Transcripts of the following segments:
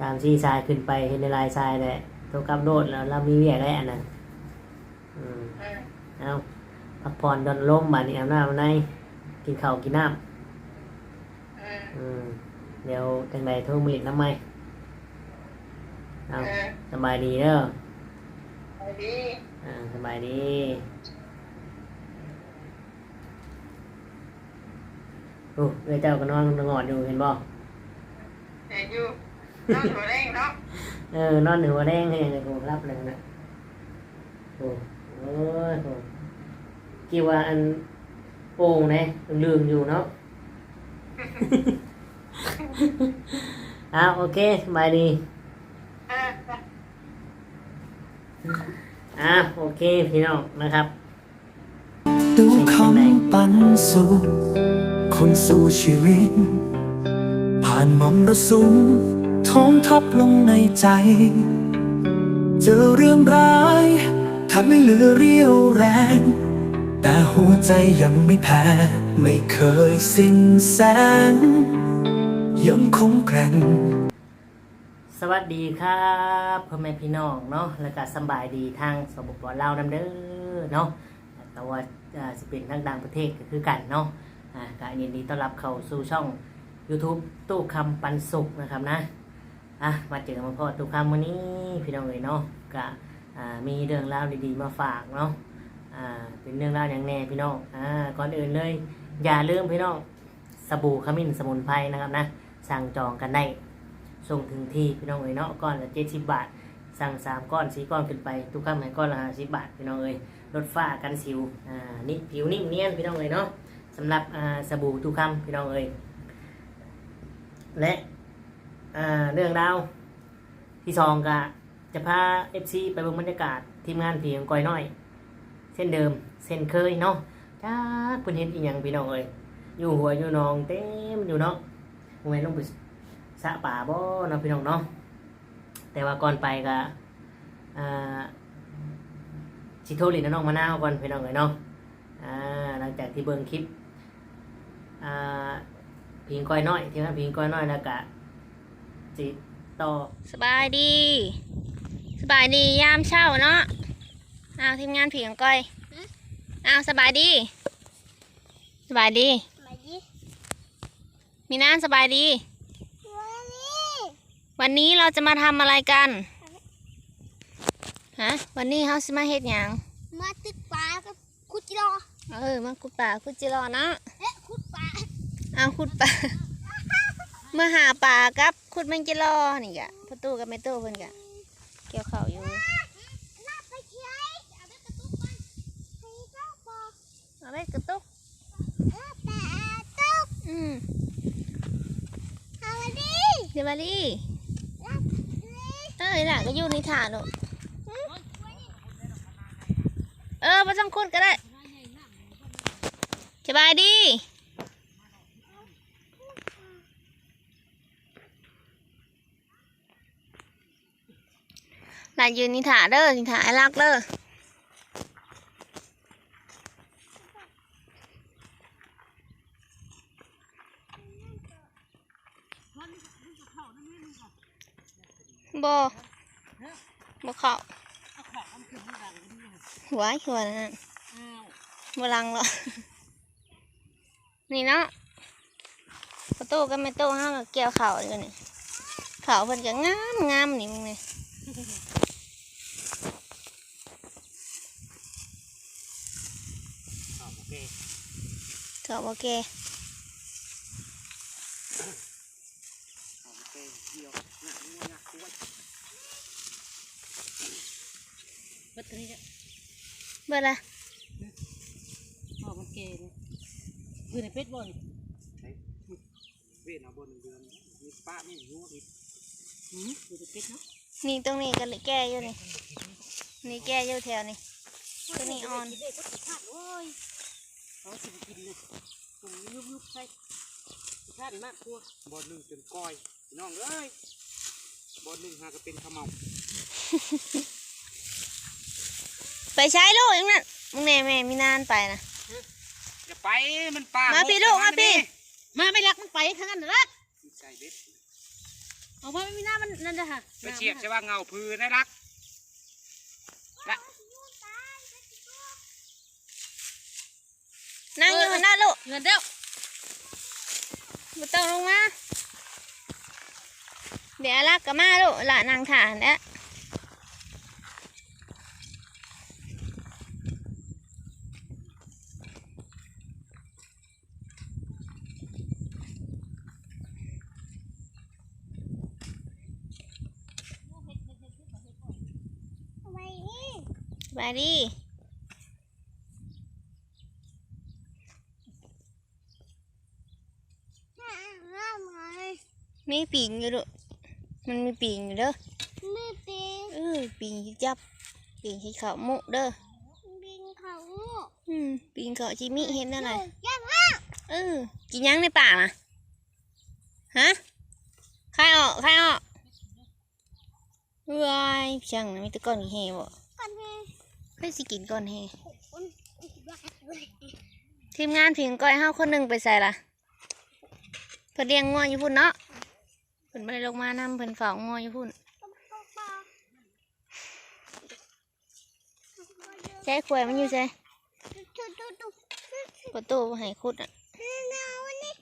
ตามที่ทรายขึ้นไปเห็นในลายทรายแหละโทรกลับโดดแล้วเรามีเวียกแล้วอันนั้นอืมเออเอาพักผ่อนดอนลมบาดนี้อาบน้ำในกินข้าวกินน้เออำอืมเดี๋ยวจังใดโทรมาเลิดน้ำไหมเอาเออสบายดีเด้อไปดีอ่าสบายดีโอ้เอ้ยเจ้าก็นอนนอนอยู่เห็นบ่เห็นอยู่ นอนหัวแรงเนาะเออนอนหนึ่งวันแดงให้เลยกูรับเลยนะโอ้โอ้ยโอ้กี่ว่าอันโป่งนะลืมอยู่เนาะ อ้าวโอเคสบายดี เอออ่าโอเคพี่น้องนะครับดูคำปันสู่คนสู่ชีวิต ผ่านมรสุม ท้องทับลงในใจ เจอเรื่องร้ายทำให้เหลือเรี่ยวแรง แต่หัวใจยังไม่แพ้ ไม่เคยสิ้นแสง ยังคงแกร่งสวัสดีครับพ่อแม่พี่น้องเนาะแล้วก็สบายดีทางสปปลาวนำเด้อเนาะแต่ว่าอ่าสิเป็นทางต่างประเทศก็คือกันเนาะอ่าก็ยินดีต้อนรับเข้าสู่ช่อง YouTube ตู้คำปันสุขนะครับนะ อะมาเจอมาพอตู้คำวันนี้พี่น้องเอ๋ยเนาะก็อ่ามีเรื่องราวดีๆมาฝากเนาะอ่าเป็นเรื่องราวอย่างแน่พี่น้องอ่าก่อนอื่นเลย อย่าลืมพี่น้องสบู่ขมิ้นสมุนไพรนะครับนะสั่งจองกันได้ส่งถึงที่พี่น้องเอ๋ยเนาะก้อนละเจ็ดสิบบาท สั่งสามก้อนสี่ก้อนขึ้นไป ทุกคำให้ก้อนละห้าสิบบาทพี่น้องเอ๋ยลดฝ้ากันสิวอ่านี่ผิวนิ่มเนียนพี่น้องเอ๋ยเนาะสำหรับอ่าสบู่ทุกคำพี่น้องเอ๋ยและ เรื่องราวที่สองก็จะพาเอฟซีไปเบิ่งบรรยากาศทีมงานผีของก้อยน้อยเส้นเดิมเส้นเคยเนาะจ้าเพิ่นเห็นอีหยังพี่น้องเอ๋ยอยู่หัวอยู่นองเต็มอยู่เนาะโมเมนลงไปสะป่าบ่เนาะพี่น้องเนาะแต่ว่าก่อนไปก็อ่าสิโทลินน้องมะนาวก่อนพี่น้องเลยเนาะอ่าหลังจากที่เบิ่งคลิปอ่าพิงก้อยน้อยที่ว่าพิงก้อยน้อยแล้วก็ จิต่อสบายดี สบายดียามเช้าเนาะเอาทีมงานผีของก้อยเอาสบายดี สบายดี มีน้านสบายดี วันนี้เราจะมาทำอะไรกันฮะวันนี้เขาสิมาเฮ็ดหยังมาตึกปลากับคุดจิโรอเออมาขุดป่าขุดจิรอเนาะเอ๊ะคุดปลาเอาขุดป่า เมื่อหาป่ากับขุดแมงจิรอนี่กะประตูกับแม่ตู้เพิ่นกะเกี่ยวเข้าอยู่เอาไปกระตุกกระตุกอืมเอามาดิเดี๋ยวมาดิลากเอ้ยน่ะก็อยู่ในถาดลูกเออไมาต้องคุดก็ได้สบายดีานยืนนิถาเด้อนิถาไอ้รักเด้อบ่บ่เข้าหัวหัวนั่นบ่ลังหรอกนี่เนาะประตูก็ไม่โต้ห้าก็เกี่ยวเข่าอยู่นี่เข่าเพิ่นก็งามงามนี่มึงนี่ โอเค เข่าโอเคโอเคเกี่ยวหนักหนักด้วยบัตรนี้เบิดละพ่อมันเกย์คือในเป็ดบ่นเวทเอาบนเดือนมีป้าไม่รู้อีกหืมคือในเป็ดเนาะนี่ตรงนี้ก็เลยแก้อยู่นี่นี่แก้อยู่แถวนี่ตัวนี้อ่อน เขาสิกินเลยผมยุบยุบใส่ติดขาดมากตัวบอลหนึ่งจนก้อยพี่น้องเอ้ยบอลหนึ่งหาก็เป็นขมเหมาไปใช้ลูกอย่างนั้นมึงแน่แม่มีนานไปนะอย่าไปมันป่ามาพี่ลูกมาพี่มาไม่รักมันไปทั้งนั้นละใส่เบ็ดอเอาพ่อไม่มีหน้ามันนั่นเลยค่ะไปเชียบใช่ว่าเงาพือได้รักละ นั่งอยู่ข้างหน้าลูกเงินเด้อมาต้องลงมา เดี๋ยวลักกับมาลูกหละนางฐานแล้วทำไมนี่สบายดี ห้าห้าไง มีปีงอยู่ลูกมันมีปีงอยู่เด้อไม่เป็นเออปีงที่จับปีงที่เขามุเด้อบินเขางูอืมปีงเขาจิมิเห็นอะไรยับห้าเออกินยังในป่าน่ะฮะใครออกใครออกวายช่างนะมีแตะก้อนกี่เฮบ่ก่อนให้เพื่อสิกินก่อนเฮคนบ้าเลยทีมงานผิงก้อยเฮาคนหนึ่งไปใส่ละเพิ่นเลี้ยงงัวอยู่พุ่นเนาะเพิ่นบ่ไปลงมานำเพิ่นเฝ้างัวอยู่พุ่นใช้ขวายมันอยู่ใช่ตุ๊ตุ๊ตุ๊ตุ๊ประตูบ่ให้ขุดอะเอานี่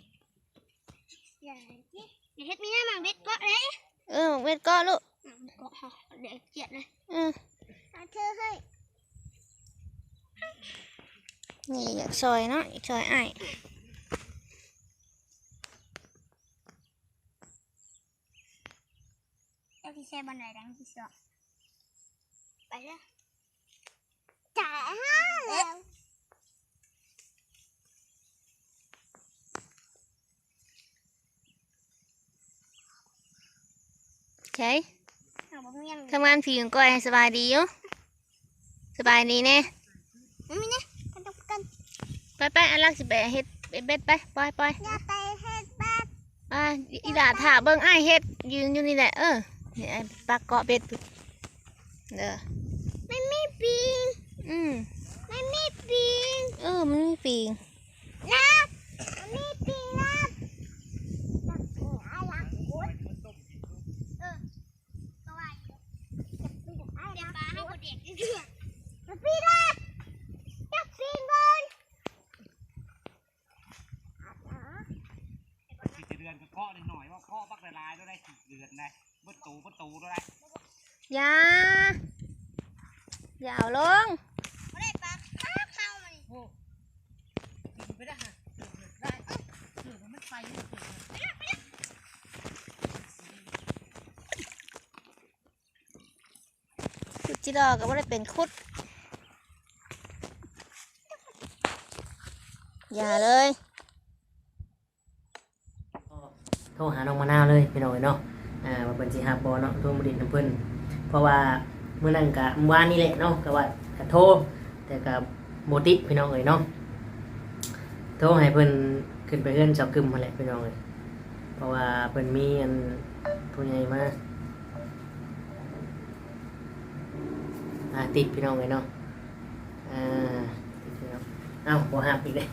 อย่าอย่าเฮ็ดมีหน้ามังเด็ดก็เลยเออเวทก็ลูกก็เด็กเกียดเลยเออเอาเธอให้นี่อยากซอยเนาะอยากซอยอ้าย เจ้า ที่ใช้บันไดดังที่สุดไปเลยจ่ายห้าแล้วใช่เอาบ่มียังทำงานผิงก้อยสบายดีอยู่สบายดีแน่ไม่มีนะกันต้องกันไปไปอันลักสิไปเฮ็ดไปเบ็ดไปปล่อยปล่อยอย่าไปเฮ็ดบ้านอ่าอีหลาถ่าเบิ่งอ้ายเฮ็ดยืนอยู่นี่แหละเออ นี่ไอ้ปลากเกาะเบ็ดพุ่นเด้อไม่มีปีนอืมไม่มีปีนเออมันมีปีงนะไม่มีปีนนะจับหัวหลังหัวเออก็ว่าอยู่จับปีนไอ้หลังหัวเด็กเดือดปีนนะจับปีนบนสี่เดือนก็เคาะหน่อยว่าเคาะบักละลายด้วยได้สี่เดือนได้เบิดตูเบิดตูด้วยได้อย่าอย่าเอาลงไม่ได้ปลาข้าวข้าวมันขุดจิดอกก็บ่ได้เป็นขุด อย่าเลย โทรหาน้องมะนาวเลยพี่น้องเอ้ยเนาะ อ่าว่าเพิ่นสิหาบ่เนาะโทรมาดินน้ำเพิ่นเพราะว่าเมื้อนั้นก็เมื่อวานนี่แหละเนาะก็ว่าก็โทรแต่ก็บ่ติดพี่น้องเอ้ยเนาะโทรให้เพิ่นขึ้นไปเฮือนเจ้ากึมมาแหละพี่น้องเอ้ยเพราะว่าเพิ่นมีอันผู้ใหญ่มาอ่าติดพี่น้องเอ้ยเนาะอ่าติดพี่น้องเอ้าบ่ฮับอีกเลย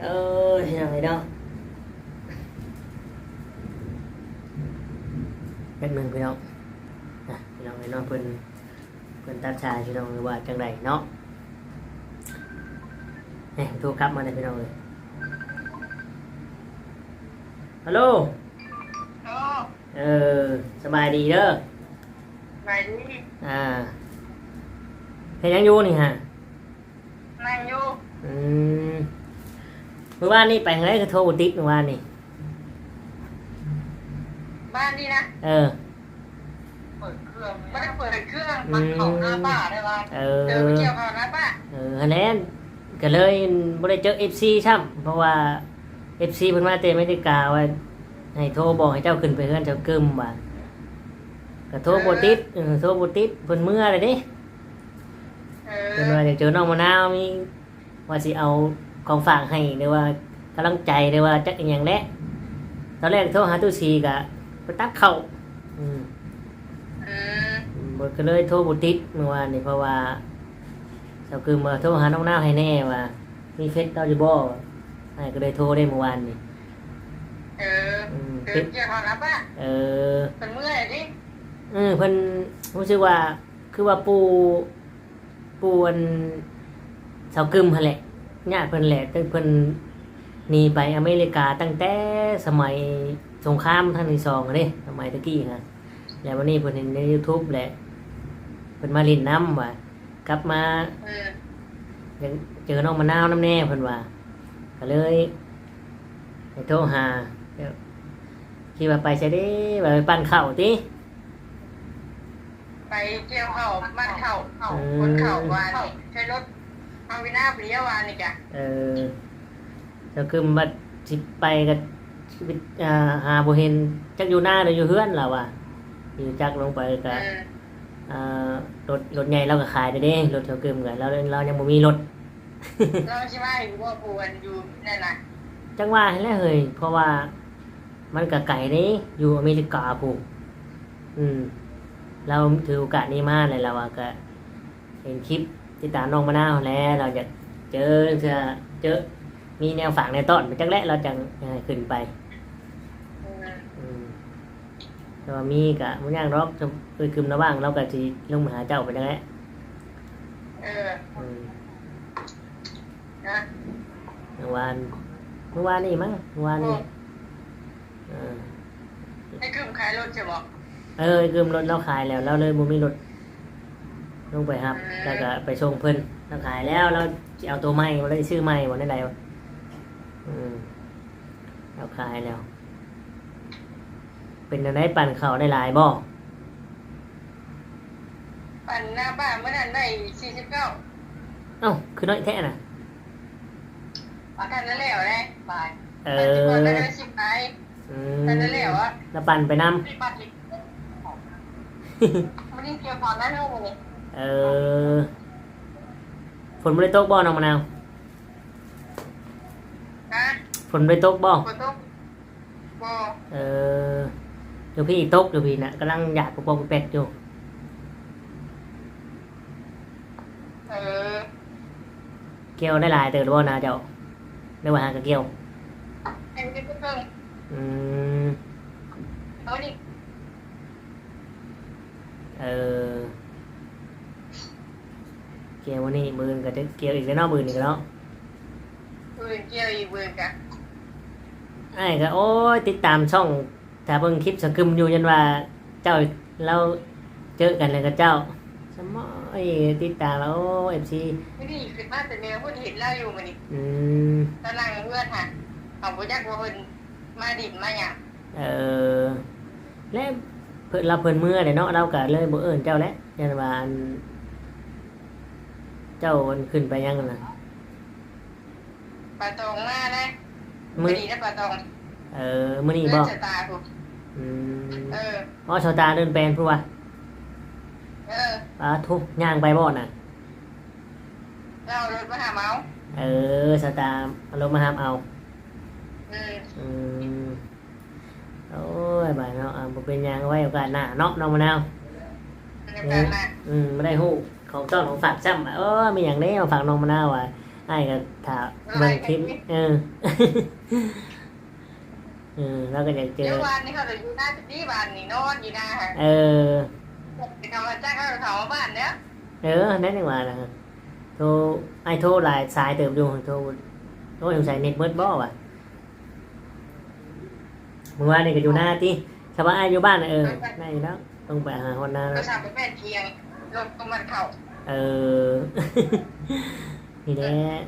เอ้ยพี่น้องเอ้ยเนาะ แป๊บหนึงพี่น้องนะพี่น้องพี่น้องเพิ่นเพิ่นตัดชายพี่น้องหรือว่าจังไดเนาะเนี่ยโทรกลับมาเลยพี่น้องเลยฮัลโหลโอ้เออสบายดีเด้อไปดิอ่าเฮ็ดหยังอยู่นี่ฮะนั่งอยู่อืมเมื่อวานนี่ไปทางไหนคือโทรบ่ติดเมื่อวานนี่ บ้านนี่นะเออ เปิดเครื่องไม่ได้เปิดเครื่องมันเข้าหน้าบ้านได้ป่ะเอเจอไปอเกี่ยวเข้าหน้าบ้านเออฮันแลนก็เลยบ่ได้เจอ FC ซ้ำเพราะว่า FC เพิ่นมาแต่อเมริกาว่าให้โทรบอกให้เจ้าขึ้นไปเฮือนเจ้ากึมว่าก็โทรบ่ติดเออโทรบ่ติดเพิ่นเมื่อเลยเด้เอเพิ่นอว่าอยากเจอน้องมะนาวมีว่าสิเอาของฝากให้หรือว่ากำลังใจหรือว่าจักอหยังแหละตอนแรกโทรหาตู้ซีก็ ไปตักเข้าอืมเออบ่ก็เลยโทรบ่ติดเมื่อวานนี่เพราะว่าเจ้ากึมมาโทรหาน้องนาวให้แน่ว่า มีเฟซเราอยู่บ่ให้ก็เลยโทรได้เมื่อวานนี่เอออืมเอเป็อนเกี่ยวกับรับอะเออ เป็นเมื่อยดิเออเพิ่นรู้สึกว่าคือว่าปูปูอันเสากึมหั่นแหละญาติเพิ่นแหละแต่เพิ่นหนีไปอเมริกาตั้งแต่สมัย สงครามครั้งที่สองเด้สมัยตะกี้ฮะแล้ววันนี้เพิ่นเห็นใน YouTube แหละเพิ่นมาเลินน้ำว่ากลับมาเออยังเจอน้องมะนาวน้ำแน่เพิ่นว่าก็เลยไปโทรหาเดี๋ยวคิดว่าไปใช่เด้ว่าไปปั้นข้าวติไปเกี่ยวเข่าบ้านเข่าเข่าคนเข่าวานนี่ใช้รถเอาวินาเปรี้ยววานนี่จ้ะเออเจ้าคือมาสิไปกับชีวิต อ่าหาบ่เห็นจักอยู่หน้าหรืออยู่เฮือนล่ะว่ะอยู่จักลงไปเอก็ออ่ารถรถใหญ่เราก็ขายได้เด้รถเจ้ากึมกันเราเรายังบ่มีรถเราใช่ไหมว่าปวนอยู่นั่นน่ะจังว่าให้แล้วเฮ้ยเพราะว่ามันก็ไกลเด้อยู่อเมริกาพู้นอืม เราถือโอกาสนี้มาเลยเราว่าก็ เห็นคลิปติดตามน้องมะนาวแล้ว เราอยากเจอจะเจอ มีแนวฝากในต้นไปจักแรกเราจังยังไงขึ้นไป เออ อืม แต่ว่ามีกะมันย่างรอกจะเคยคืมระว่างเราก็จะลงมาหาเจ้าไปจังแรกเอออืมนะเมื่อวานเมื่อวานนี่มั้งเมื่อวานนี่เออให้คืมขายรถจะบอกเออคืมรถเราขายแล้วเราเลยบ่มีรถลงไปครับ แล้วก็ไปส่งเพิ่นเราขายแล้วเราจะเอาตัวใหม่มาเลยชื่อใหม่วันนั้นใดวะอืมเราขายแล้ว เป็นอะไรปั่นเขาได้หลายบ่ปั่นหน้าบ้านเมื่อนั้นได้สี่สิบเก้าเอ้าคือน้อยแท้น่ะอาการนั่นแล้วได้บายเอปั่นทุกคนได้อสิบไปอืปั่นมนั่นแล้วอะแล้วปั่นไปนำที่ปั่นอีกไม่ได้เกี่ยวกับนั่นเลยนี่เออฝนไม่ได้ตกบ่น้องมะนาวนะฝนไม่ได้ตกบ่ฝนตกบ่เออเดี๋ยวพี่ตกเดี๋ยวพี่น่ะกำลังอยากปกปกแปกอยู่เออเกี่ยวได้หลายเติบหรือบ่นะเจ้าได้ว่าหากะเกี่ยวไอ้นี่ก็เพิ่งอืมเอาดิเออเกี่ยววันนี้มืออนก็จะเกี่ยวอีกแล้วเนาะมือนี่ก็เนาะปืนเกี่ยวอีกปืนกะไอ้ก็โอ้ยติดตามช่อง ถ้าเบิ่งคลิปสกึมอยู่ยันว่าเจ้าเราเจอกันเลยกับเจ้า สมอยติดตามแล้วเอฟซีไม่ได้ขึ้นมาแต่เนื้อพูดเห็นเล่าอยู่มันนี่อืมตอนนั่งเพื่อนฮะเอาบุจักว่าเพิ่นมาดิบมาหยังเออและเพิ่นเราเพิ่นเมื่อเดี๋ยวเนาะเราก็เลยบ่เอิ้นเจ้าแล้วยันว่าอันเจ้ามันขึ้นไปยังกันน่ะปลาตองมานะมื้อดีนะปลาตองเออมื้อนี้บ่เพื่อนชะตาถูกอืม เออ อ๋อชาวตาเดินแปลนพูดว่าเอออ่าทุกย่างไปบ่น่ะ เราเอารถมาหาเมาส์เออชาวตาเอารมณ์มาหามเอาอืมอืมโอ้ยบายเนาะอ่าบ่เป็นหยังไว้โอกาสหน้าเนาะน้องมะนาวเดียวกันนะอืมไม่ได้ฮู้ของต้อนของฝากซ้ำอะเออมีอย่างนี้มาฝากน้องมะนาวอะไอ้ก็ถ้าเบิ่งคลิปเออเออแล้วก็อยากเจเดี๋อ ยววันนี้เขาจะอยู่หน้าที่บ้านนี่นอนอยู่หน้าฮะเออไปทำมาจ้างเขาเขามาบ้านเนี้ยเออ นั่นจังว่านะโทรไอ้โทรหลายสายเติมอยู่โทรโทรสงสัยเน็ตเบิดบ่วะเมื่อวานนี่ก็อยู่หน้าที่ชาวบ้านอยู่บ้านน่ะเออได้อยู่แล้วต้องไปหาคนหน้าก็แล้วทำเป็นแม่เทียงรถตรงมันเข่าเออ นี่แหละ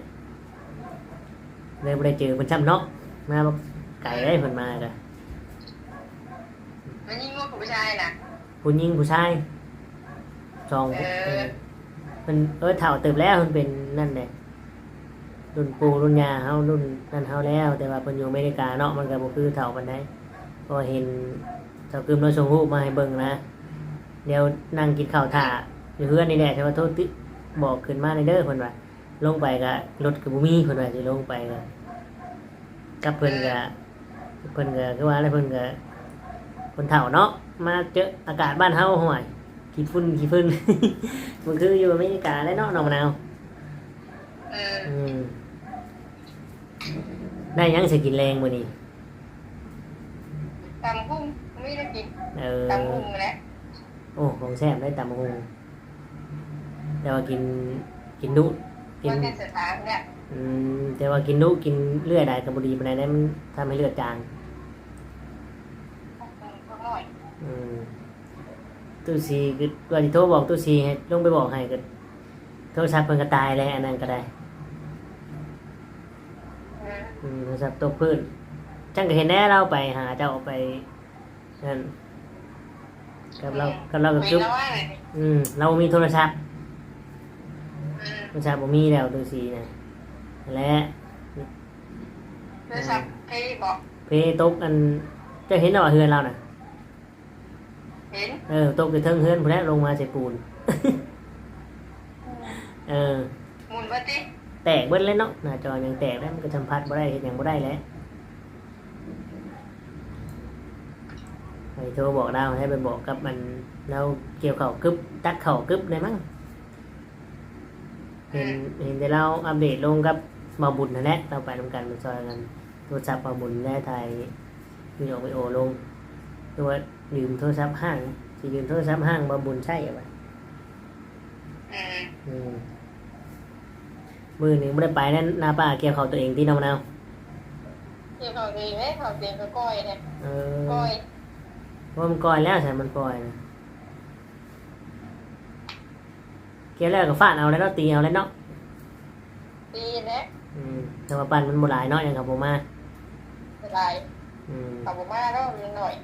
เลยบ่ได้เจอคนช้ำเนาะมาบอก ไก่ได้เพิ่นมาก็มันยิ่งงงกับผู้ชายน่ะ ผู้หญิงผู้ชายสองเออเออ เพิ่นเออเฒ่าเติบแล้วเพิ่นเป็นนั่นแหละรุ่นปู่รุ่นย่าเฮารุ่นนั่นเฮาแล้ว แต่ว่าเพิ่นอยู่อเมริกาเนาะมันก็บ่คือเฒ่าปานใดเพราะว่าเห็นเจ้ากึมเราส่งรูปมาให้เบิ่งนะเดี๋ยวนั่งกินข้าวถ่าอยู่เฮือนนี่แหละแต่ว่าโทษติบอกขึ้นมาในเด้อเพิ่นว่าลงไปก็รถก็บ่มีเพิ่นว่าสิลงไปก็กับเพิ่นก็ เพิ่นก็คือว่าอะไรเพิ่นก็คนเฒ่าเนาะมาเจออากาศบ้านเฮาห่วยขี้ฝุ่นขี้ฝุ่นมันคืออยู่อเมริกาแล้วเนาะน้องมะนาวเอออืมได้หยังสิกินแรงมื้อนี้ตำกุ้งไม่ได้กินเออตำกุ้งแหละโอ้ของแซ่บได้ตำบักหงแต่ว่ากินกินดุกินมันเป็นสถานเนี่ย อืมแต่ว่ากินดุกินเลือดได้กับบดีปานใดได้มันทำให้เลือดจางก็น้อยอืมตู้ซีคือว่าสิโทรบอกตู้ซีให้ลงไปบอกให้ก็โทรศัพท์เพิ่นก็ตายแล้วอันนั้นก็ได้ เอออืมโทรศัพท์ตกพื้นจังก็เห็นแน่เราไปหาเจ้าไปนั่นกับเรากับเรากับมีจุ๊บแล้วว่าไงอืม เรามีโทรศัพท์ อืม โทรศัพท์บ่มีแล้วตู้ซีนะ และโทรศัพท์ใครบอกเพตกอันเจะเห็นแล้วว่าเฮือนเราน่ะ เห็น เออตกอยู่เทิงเฮือนพุ่นแหล้วลงมาใส่ปูน เออหมุนว่าติแตกเบิ้เลยเนาะหน้าจอยังแตกแล้วมันก็สัมผัสบ่ได้เห็นยังบ่ได้แล้วไปโทรบอกดาวให้ไปบอกกับมันเราเกี่ยวเข่ากึบตัดเข่ากึบได้มั้งเห็นเห็นแต่เราอัปเดตลงกับ มาบุญนั่นแหละเราไปทำกันมันซอยกันโทรศัพท์มาบุญได้ถ่ายวิดีโอวิดีโอลงตัวลืมโทรศัพท์ห้างสิลืมโทรศัพท์ห้างมาบุญใช่ไหมอืมอืมมือหนึ่งไม่ได้ไปนั่นนาป้าเกี่ยวเขาตัวเองที่น้องมะนาวที่เขาดีไหมเขาเตียงก็ก้อยเนี่ยเออก้อยเพราะมันก่อยแล้วใช่มันปล่อยนะเกี่ยวแล้วก็ฟาดเอาแล้วเนาะตีเอาแล้วเนาะดีนะ อืมแต่ว่าปั่นมันโบหลายเนาะอย่างกับผมมาเป็นไรอืมขับออกมาแล้วนิดหน่อย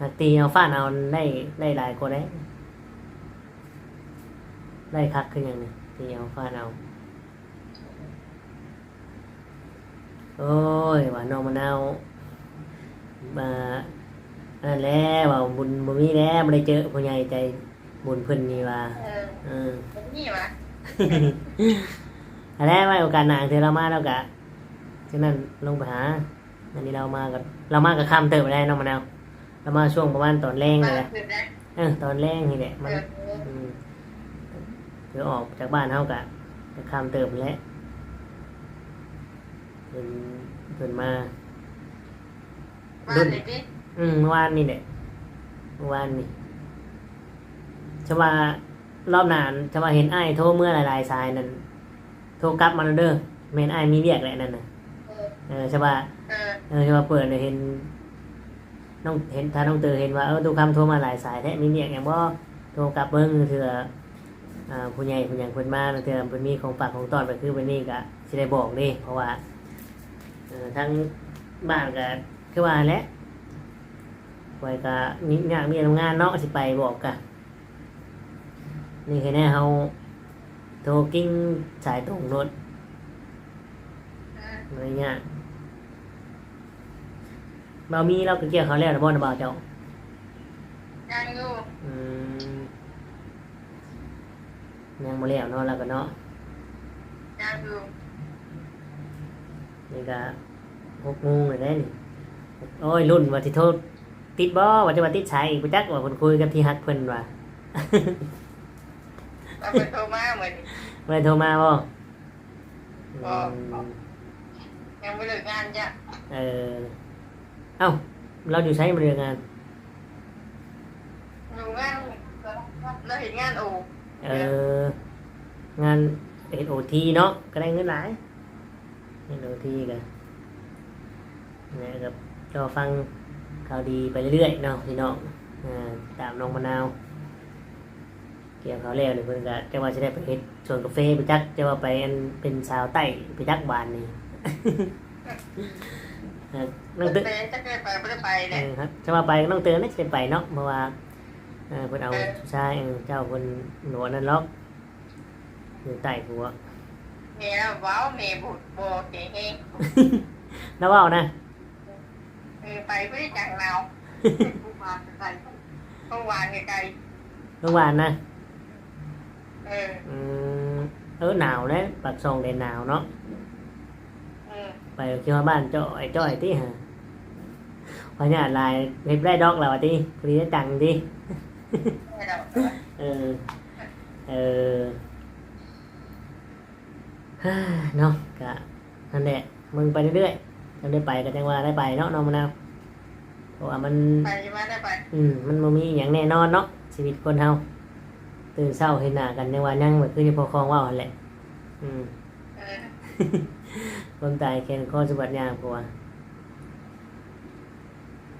หากตีเอาฟาดเอาได้ได้หลายคนได้ ได้คักขึ้นอย่างนี้ตีเอาฟาดเอา โอ้ยว่าน้องมะนาวมาอันนั้นแหล้วว่าบุญบุญมีแล้วไม่ได้เจอผู้ใหญ่ใจบุญเพิ่นนี่ว่า เออเออ เป็นนี่วะ อันแรกว่าโอกาสหนาเธอเรามาแล้วกะฉะนั้นลงไปหาอันนี้เรามากับเรามากับข้ามเติมไปได้น้องมะนาวเรามาช่วงประมาณตอนแรงมาเลยแหละสุดนะเออตอนแรงนี่แหละเอมันออืมเดี๋ยวออกจากบ้านเท่ากะจะข้ามเติมไปแล้วเพิ่นเพิ่นมามาเลยดิอืมเมื่อวานนี่แหละเมื่อวานนี่ชว่ารอบหนานชว่าเห็นไอ้ายโทรเมื่อหลายๆสายนั่น โทรกลับมาแล้วเด้อแม่นไอ้ายมีเรียกแหละนั่นน่ะเออเออชว่าเออเออชว่าเปิดเนี่ยเห็นน้องเห็นถ้าน้องเตอเห็นว่าเออทุกคำโทรมาหลายสายแท้มีเรียกอย่างบ่โทรกลับเบิ้งเถื่ออ่าผู้ใหญ่ผู้ใหญ่เพิ่นมาเถื่อเพิ่นมีของฝากของตอนไปคือวันนี้ก็สิได้บอกเด้เพราะว่าเออทั้งบ้านก็คือว่าแหละไว้ก็มีงานมีทำงานเนาะสิไปบอกกะนี่คือแน่เฮา โทรกิ้งสายตรงรถเอออะไรเงี้ยบามีเราก็เกี่ยวเขาแล้วนะบ่นะบ่าวเจ้ายังอยู่อืมยังบ่แล้วเนาะแล้วก็เนาะยังอยู่นี่ก็หกโมงเลยได้นี่โอ้ยรุ่นว่าสิโทรติดบ่ว่าจะว่าติดสายอีกบ่จักว่าเพิ่นคุยกับที่ฮักเพิ่นว่า เราไปโทรมาเหมือนบ่ได้โทรมาบ่บ่อืมยังไม่เลิกงานจ้ะเออเอ้าเราอยู่ใช้บริงาน อยู่งานเราเห็นงานโอเอองานเอ็นโอทีเนาะก็ได้เงินหลายเอ็นโอทีกันนี่ครับก็ฟังข่าวดีไปเรื่อยๆเนาะพี่น้องอ่าตามน้องมะนาว เกี่ยวเขาวแล้วเนี่ยเพิ่นก็จะว่าจะได้ไปเฮ็ดสวนกาแฟไปจักจะว่าไปอันเป็นสาวใต้ไปจักบานนี่ เออน้องตึแต่จะเคยไปไม่ได้ไปเอเนี่ยอครับจะมาไปก็ต้องเตือนนะจะไปเนาะเพราะว่าเออเพิ่นเอาเออใช่เออเจ้าเพิ่นหนวดนั่นล็อกอยู่ใต้หัวเมียว้าวเมียบุดโบเก่งเองแล้วเว่านะ เออไปไม่ได้จังเราเมื่อวานไกลเมื่อวานไกลเมื่อวานนะ เอออืมเออหนาวนะปากซองเดนหนาวเนาะเออไปคิดว่าบ้านจ้อยจ้อยติฮะพญาลายเฮ็ดได้ดอกแล้วอะติพอดีได้ตังค์ติไม่ได้เออเออฮ่าเนาะกะนั่นแหละมึงไปเรื่อยๆยังได้ไปก็จังว่าได้ไปเนาะน้องมะนาวเพราะว่ามัน ไปมาได้ไป อืมมันบ่มีอหย่างแน่นอนเนาะชีวิตคนเฮา ตื่นเช้าเห็นหน้ากันในวันยังแบบคือที่พอคองเว่าหั่นแหละอืมเออคนตายแค่นข้อสบัดยางกว่า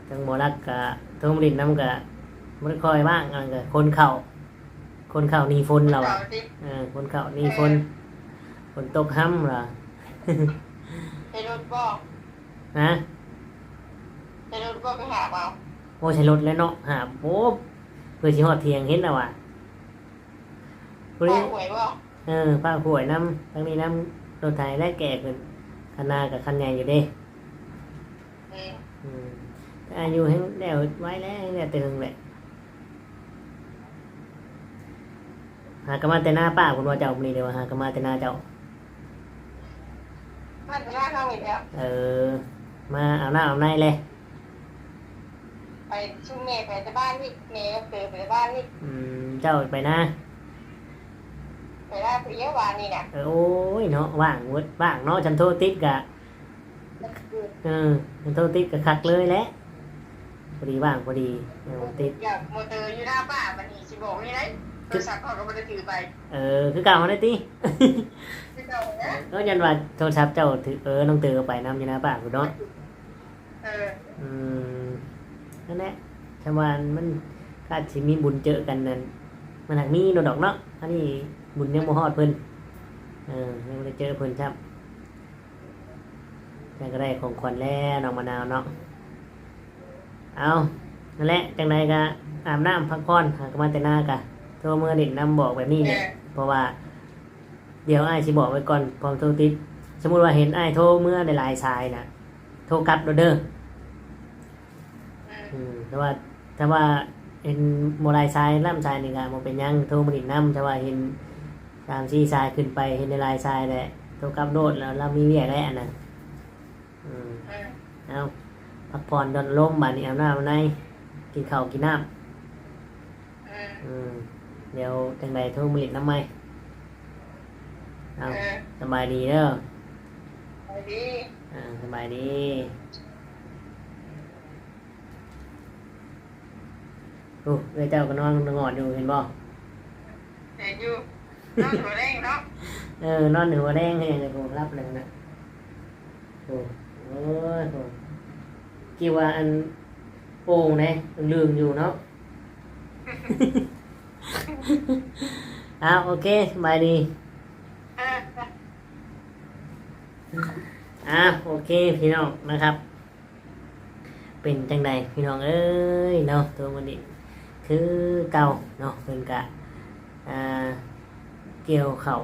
ทั้งหมอรักกะทุ่มรินน้ำกะมันคอยบ้างอันกะคนเข่า คนเข่านีฝนเราเราอะดิเออคนเข่านีฝนฝนตกห้ำเหรอไปรถบ่ฮะไปรถบ่ไปหาเปล่าโอ้ใช้รถแล้วเนาะหาโอ้เพื่อชิฮอดเทียงเห็นแล้วอะ พบ่นี้หวยบ่เออป้าป่วยน้ำทั้งนี้น้ำรถไถได้แก่ขึ้นคันหนากับคันใหญ่อยู่เด้เอออืมแต่อายุให้แล้วไว้แล้วให้แล้วเตึงแหละหากนมาแต่หน้าป้าคุณว่าเจ้ามีเดียวหากนมาแต่หน้าเจ้ามันจะได้เข้าอีกแล้วเออ มาเอาหน้าเอาในเลยไปชุ่มเมย์ไปแต่บ้านนี่เมย์ก็เกิดไปแต่บ้านนี่อืมเจ้าไปนะ ไปได้ไปเยอะวานนี่น่ะเออโอ้ยเนาะว่างเวิดว่างเนาะฉันโทรติดกะเออฉันโทรติดกะคักเลยแหละพอดีว่างพอดีเออติดอยากโมเตอร์อยู่หน้าป้าบันนี้สิบอกนี่ได้โทรศัพท์เขาก็บ่ได้ถือไปเออคือเก่าเขาได้ติคือเก่านะก็ยันว่าโทรศัพท์เจ้าถือเออน้องเตือเอาไปน้ำอยู่หน้าป้าคุณเนาะเอออืมนั่นแหละชาวบ้านมันก็สิมีบุญเจอกันนั่น มันหักมีโนดอกเนาะอันนี้บุญยังบ่ฮอดเพิ่นเออยังบ่ได้เจอเพิ่นครับแต่ก็ได้ของขวัญแล้วน้องมะนาวเนาะเอานั่นแหละจังใดก็อาบน้ำพักผ่อนหากมาแต่หน้ากะโทรเมื่อเด็กนำบอกแบบนี้เนี่ยเพราะว่าเดี๋ยวไอ้ายสิบอกไว้ก่อนพร้อมโทรติดสมมติว่าเห็นไอ้โทรเมื่อในลน์ทรายน่ะโทรกลับเด้อแต่ว่าถ้าว่า เห็นโมไลทรายล่ำทรายนี่ก็บ่เป็นหยังโทรมาดิน้ำแต่ว่าเห็นตามซีทรายขึ้นไปเห็นในไลน์ทรายแหละโทรกลับโดดแล้วเรามีเวียกแล้วอันนั้นอืมอืมเอาพักผ่อนดอนลมบานนี้เอาหน้าเอาในกินข้าวกินน้อืมำอืมเดี๋ยวจังใดโทรมาดิน้ำไหมเอาเออสบายดีเด้อ ไปดี อ่าสบายดี โอ้เอ้ยเจ้าก็นอนนอนอยู่เห็นบ่เห็นอยู่น้องตัวเร่งเนาะเออนอนหัวแดงให้เลยผมรับเลยนะโอ้โอ้ยโอ้กี่ว่าอันโป่งนะลืมอยู่เนาะอ้าวโอเคสบายดีเอออ่าโอเคพี่น้องนะครับ เป็นจังใดพี่น้องเอ้ยเนาะตัวมันนี่ คือเก่าเนาะเพิ่นกะเกี่ยวเข่า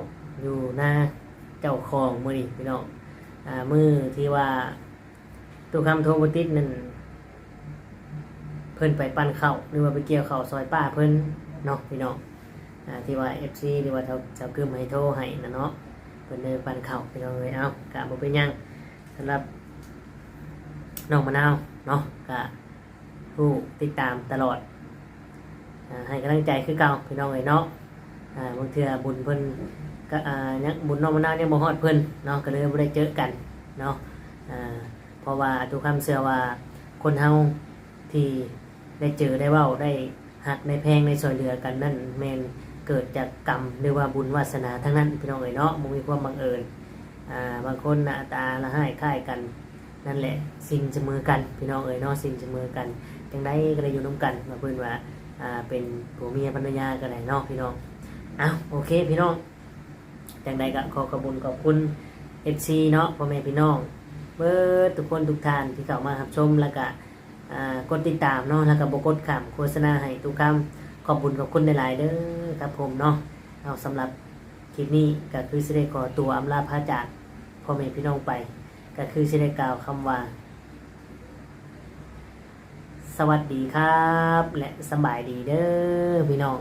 อยู่หน้าเจ้าของมือนี่พี่น้องมือที่ว่าตัวคำโทรบติดนั่นเพิ่นไปปั้นเข่าหรือว่าไปเกี่ยวเข่าซอยป้าเพิ่นเนาะพี่น้องอที่ว่าเอฟซีหรือว่าเขาเขากึมให้โทรให้นะเนาะเพิ่นเลยปั่นเข่าพี่น้องเลยเอากะบ่เป็นยังสำหรับน้องมะนาวเนาะกะผู้ติดตามตลอด ให้กำลังใจคือเก่าพี่น้องเลยเนาะบางเทื่อบุญเพิ่นก็อ่ายังบุญน้องมะนาวยังบ่ฮอดเพิ่นเนาะก็เลยบ่ได้เจอกันเนาะเพราะว่าทุกคำเชื่อว่าคนเฮาที่ได้เจอได้เว้าได้หักได้แพงได้ช่วยเหลือกันนั่นแมนเกิดจากกรรมหรือว่าบุญวาสนาทั้งนั้นพี่น้องเอ๋ยเนาะมันมีความบังเอิญอ่าบางคนหน้าตาละให้คล้ายกันนั่นแหละสิ่งเสมอกันพี่น้องเอ๋ยเนาะสิ่งเสมอกันจังได้ก็ได้อยู่ร่วมกันมาเพื่อนว่า อ่าเป็นผัวเมียภรรยากันได้เนาะพี่น้องอ้าวโอเคพี่น้องจังใดก็ขอขอบคุญขอบคุณเอฟซีเนาะพ่อแม่พี่น้องเบิร์ทุกคนทุกท่านที่เข้ามารับชมแล้วก็กดติดตามเนาะแล้วก็บกดขามโฆษณาให้ทุกคำขอบคุณขอบคุณหลายๆเด้อครับผมเนาะเอาสำหรับคลิปนี้ก็คือสิได้ขอตัวอำลาพระจากพ่อแม่พี่น้องไป ก็คือสิได้กล่าวคำว่า สวัสดีครับ และสบายดีเด้อพี่น้อง